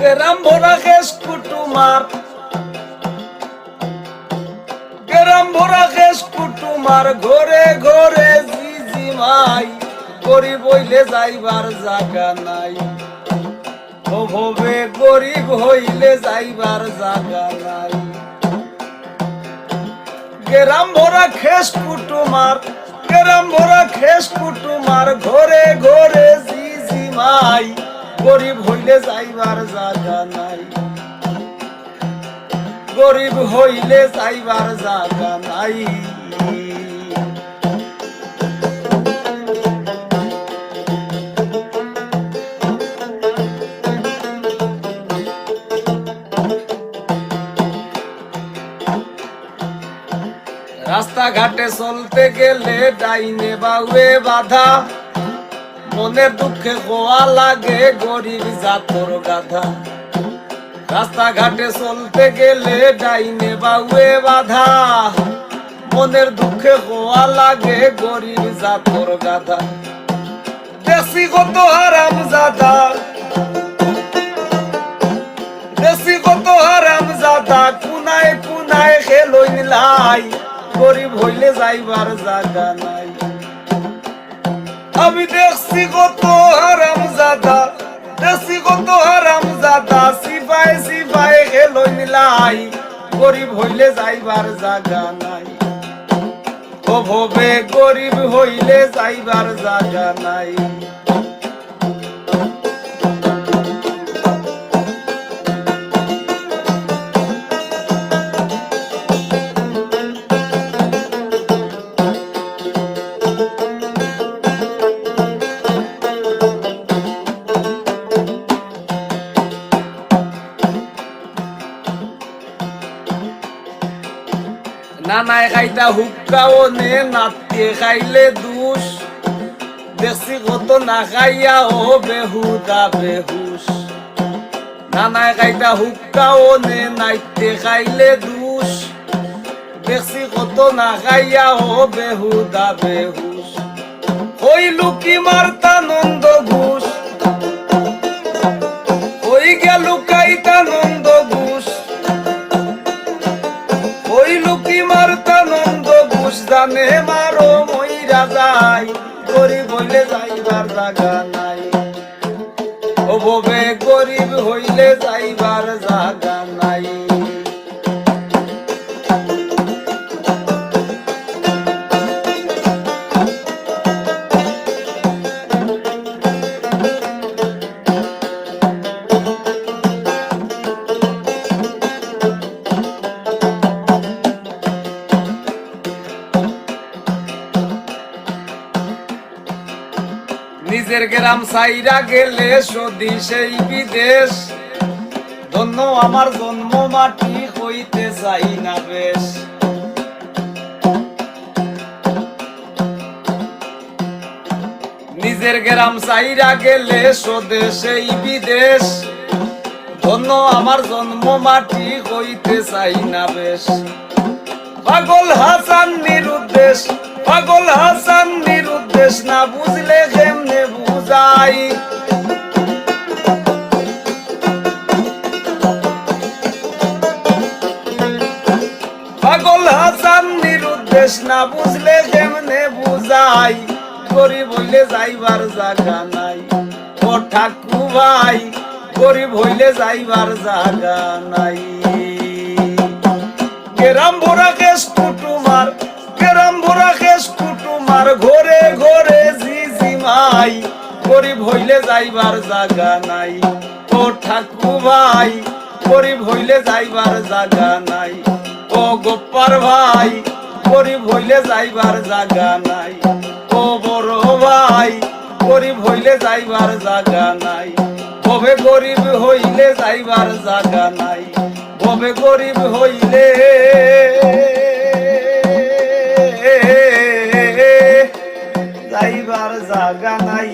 গ্রাম ভরা কেস কুটুমার। গ্রাম ভরা কেস কুটুমার, ঘরে ঘরে জিজি মাই করি বইলে যাইবার জাগা নাই। অভাবে গরিব হইলে যাইবার জাগা নাই। গ্রাম ভরা খেস কুটুমার, গ্রাম ভরা খেস কুটুমার, ঘরে ঘরে জিজি মাই গরিব হইলে যাইবার জাগা নাই। গরিব হইলে যাইবার জাগা নাই। রাস্তাঘাটে চলতে গেলে ডাইনে বাউে বাধা। মনের দুঃখে গোয়া লাগে গরিব জাতর গাধা। রাস্তাঘাটে চলতে গেলে ডাইনে বাউে বাধা। মনের দুঃখে গোয়া লাগে গরিব জাতর গাধা। দেশি কত হারাম জাদা। দেশি কত হারাম জাদা, কুনায় কুনায় খেলই লাই। গরিব হইলে যাইবার জাগা নাই। আমি দেখছি কত হারাম জাদা দেখছি কত হারাম জাদা সিপাই সিপাই খেলই মিলাই গরিব হইলে যাইবার জাগা নাই। ভবে গরিব হইলে যাইবার জাগা নাই। নানায় খাইতা হুক্কাও নে নাতে খাইলে দুষ। দেখছি কত না খাইয়া ও বেহুদা বেহুশ। নানায় খাইতা হুক্কাও নে নাইতে খাইলে দুষ। দেখছি কত না খাইয়া ও বেহুদা বেহুশ। ওই লুকি মারতা লুকি মারতা নন্দ ঘুষ জানে মারো মইরা যাই গরিব হইলে যাইবার জাগা নাই। অভবে গরিব হইলে যাইবার জাগা নাই। নিজের গ্রাম সাইরা গেলে সদি সেই বিদেশ। ধন্য আমার জন্ম মাটি হইতে চাই না বেশ। নিজের গ্রাম সাইরা গেলে স্বদেশেই বিদেশ। ধন্য আমার জন্ম মাটি হইতে চাই না বেশ। পাগল হাসান নিরুদ্দেশ, পাগল হাসান নিরুদ্দেশ, না বুঝলে পাগল হাসান নিরুদ্দেশ না বুঝলে কেমনে বুঝাই, গরিব হইলে যাইবার জাগা নাই। ও ঠাকু ভাই, গরিব হইলে যাইবার জাগা নাই। কেরাম ভরা কেস কুটুমার, কেরাম ভরা কেস কুটুমার, ঘরে ঘরে জি জি মাই, গরিব হইলে যাইবার জাগা নাই। ও ঠাকু ভাই, গরিব হইলে যাইবার জাগা নাই। ও গোপার ভাই গরিব হইলে যাইবার জাগা নাই। ও বড় ভাই গরিব হইলে যাইবার জাগা নাই। কবে গরিব হইলে যাইবার জাগা নাই। কবে গরিব হইলে যাইবার জাগা নাই।